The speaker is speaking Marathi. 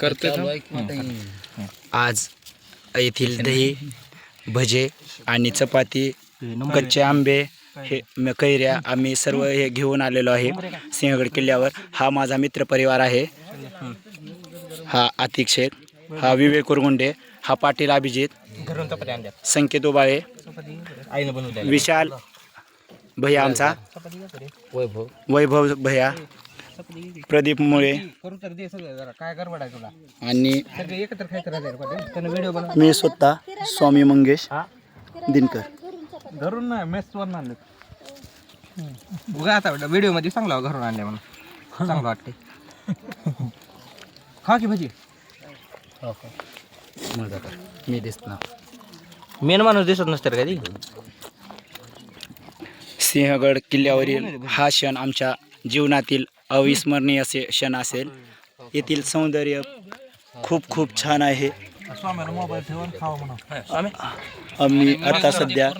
करते आज येथील दही भजे आणि चपाती कच्चे आंबे हे कैऱ्या आम्ही सर्व हे घेऊन आलेलो आहे सिंहगड किल्ल्यावर. हा माझा मित्रपरिवार आहे. हा. आतिक शेख हा विवेक उरगुंडे हा पाटील अभिजित संकेत उबाळे विशाल भैया आमचा वैभव वैभव भैया प्रदीप मुळे करू तर दे सगळं जरा. काय गडबड आहे तुला? आणि सगळे एकत्र काय करायचं त्यानं व्हिडिओ बनव. मी स्वतः स्वामी मंगेश दिनकर. घरून नाही मेसवर आणले. बघा आता व्हिडिओमध्ये चांगला घरून आणले म्हणून. चांगलं वाटते खा की भजी? मी दिसणार. मेन माणूस दिसत नसते कधी. सिंहगड किल्ल्यावरील हा क्षण आमच्या जीवनातील अविस्मरणीय असे क्षण असेल. येथील सौंदर्य खूप खूप छान आहे. स्वामीला मोबाईल ठेवून खावा म्हणून. आम्ही आता सध्या